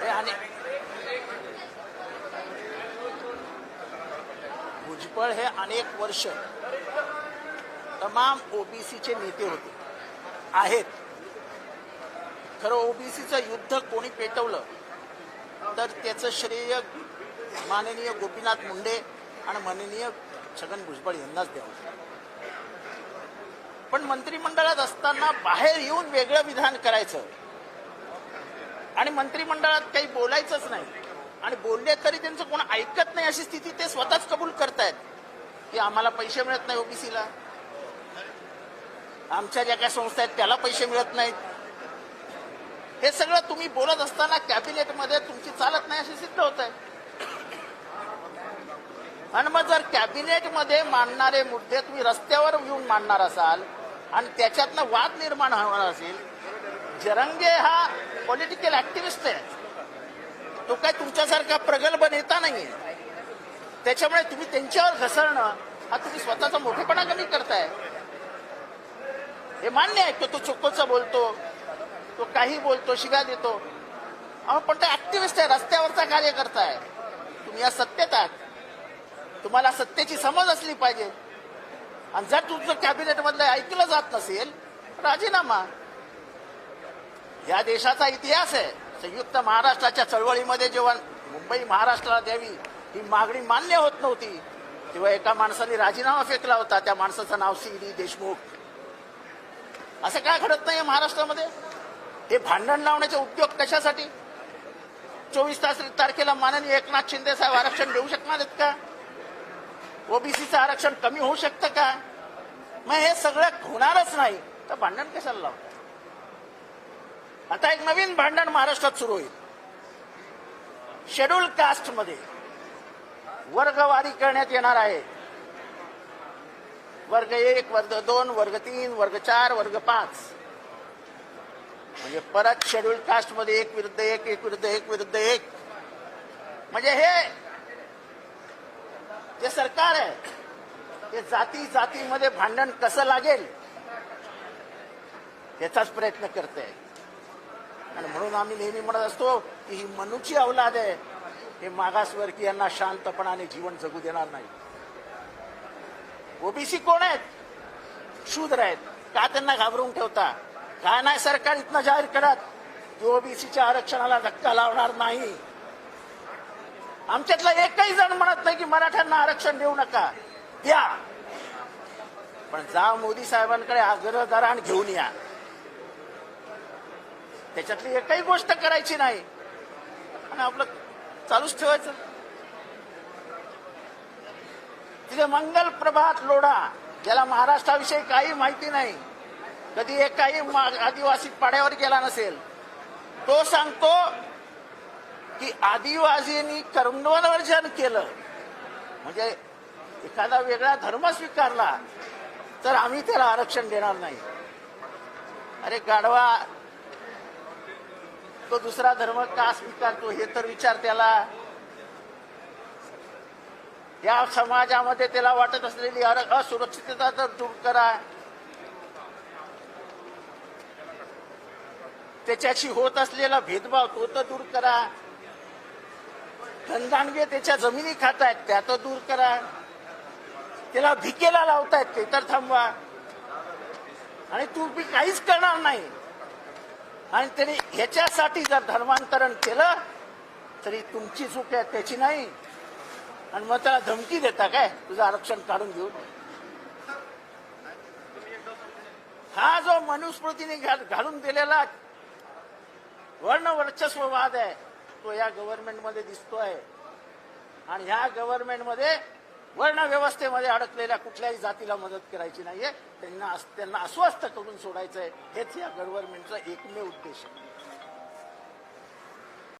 आणि भुजबळ हे अनेक वर्ष तमाम ओबीसीचे नेते होते. आहेत. खरं ओबीसीचं युद्ध कोणी पेटवलं तर त्याचं श्रेय माननीय गोपीनाथ मुंडे आणि माननीय छगन भुजबळ यांनाच द्यावं पण मंत्रिमंडळात असताना बाहेर येऊन वेगळं विधान करायचं आणि मंत्रिमंडळात काही बोलायचंच नाही. आणि बोलले तरी त्यांचं कोण ऐकत नाही अशी स्थिती ते स्वतःच कबूल करतायत. की आम्हाला पैसे मिळत नाही ओबीसीला. आमच्या ज्या काही संस्था आहेत त्याला पैसे मिळत नाहीत. हे सगळं तुम्ही बोलत असताना कॅबिनेटमध्ये तुमची चालत नाही असे सिद्ध होत आहे आणि मग जर कॅबिनेटमध्ये मांडणारे मुद्दे तुम्ही रस्त्यावर येऊन मांडणार असाल आणि त्याच्यातनं वाद निर्माण होणार असेल जरंगे हा पॉलिटिकल ऍक्टिव्हिस्ट आहे. तो काय तुमच्यासारखा प्रगल्भ नेता नाहीये. त्याच्यामुळे तुम्ही त्यांच्यावर घसरणं हा तुम्ही स्वतःचा मोठेपणा कमी करताय. हे मान्य आहे की तो चुकोचा बोलतो तो काही बोलतो शिव्या देतो. अहो पण तो ऍक्टिव्हिस्ट आहे रस्त्यावरचा कार्यकर्ता आहे. तुम्ही या सत्तेत आहात. तुम्हाला सत्तेची समज असली पाहिजे. आणि जर तुमचं कॅबिनेटमधलं ऐकलं जात नसेल राजीनामा. या देशाचा इतिहास आहे. संयुक्त महाराष्ट्राच्या चळवळीमध्ये जेव्हा मुंबई महाराष्ट्राला द्यावी ही मागणी मान्य होत नव्हती. तेव्हा एका माणसाने राजीनामा फेकला होता. त्या माणसाचं नाव सी. डी. देशमुख. असं काय घडत नाही महाराष्ट्रामध्ये? हे भांडण लावण्याचे उद्योग कशासाठी? चोवीस तास तारखेला माननीय एकनाथ शिंदे साहेब आरक्षण देऊ शकणार आहेत का? ओबीसीचं आरक्षण कमी होऊ शकतं का? मग हे सगळं होणारच नाही. तर भांडण कशाला लावतं आता एक नवीन भांडण महाराष्ट्रात सुरू होईल. शेड्यूल कास्टमध्ये वर्गवारी करण्यात येणार आहे. वर्ग एक वर्ग दोन वर्ग तीन वर्ग चार वर्ग पाच. म्हणजे परत शेड्यूल कास्टमध्ये एक विरुद्ध एक एक विरुद्ध एक विरुद्ध एक. म्हणजे हे जे सरकार आहे ते जाती जातीमध्ये भांडण कसं लागेल याचाच प्रयत्न करते आणि म्हणून आम्ही नेहमी म्हणत असतो की ही मनुची अवलाद आहे. हे मागासवर्गीयांना शांतपणाने जीवन जगू देणार नाही. ओबीसी कोण आहेत? शूद्र आहेत. का त्यांना घाबरून ठेवता? काय नाही सरकार इथनं जाहीर करत? की ओबीसीच्या आरक्षणाला धक्का लावणार नाही. आमच्यातला एकही जण म्हणत नाही की मराठ्यांना आरक्षण देऊ नका. द्या. पण जा मोदी साहेबांकडे आग्रह घेऊन या. त्याच्यातली एकही गोष्ट करायची नाही. आणि आपलं चालूच ठेवायचं. तिथे मंगल प्रभात लोढा ज्याला महाराष्ट्राविषयी काही माहिती नाही. कधी एकाही मा- आदिवासी पाड्यावर गेला नसेल. तो सांगतो की आदिवासींनी कर्मवर्जन केलं. म्हणजे एखादा वेगळा धर्म स्वीकारला तर आम्ही त्याला आरक्षण देणार नाही. अरे गाढवा तो दुसरा धर्म का स्वीकारतो हे तर विचार त्याला. या समाजामध्ये त्याला वाटत असलेली असुरक्षितता तर दूर करा. त्याच्याशी होत असलेला भेदभाव तो तर दूर करा. धनदानगे त्याच्या जमिनी खात आहेत त्या तर दूर करा. त्याला भिकेला लावतायत ते तर थांबवा. आणि तुम्ही काहीच करणार नाही. आणि त्याने ह्याच्यासाठी जर धर्मांतरण केलं तरी तुमची चूक आहे त्याची नाही. आणि मग त्याला धमकी देता काय? तुझं आरक्षण काढून घेऊन हा जो मनुस्मृतीने घालून दिलेला वर्ण वर्चस्ववाद आहे तो या गव्हर्नमेंटमध्ये दिसतोय. आणि ह्या गव्हर्नमेंटमध्ये वर्ण व्यवस्थेमध्ये अडकलेल्या कुठल्याही जातीला मदत करायची नाहीये. त्यांना त्यांना अस्वस्थ करून सोडायचंय. हेच या गव्हर्नमेंटचा एकमेव उद्देश आहे.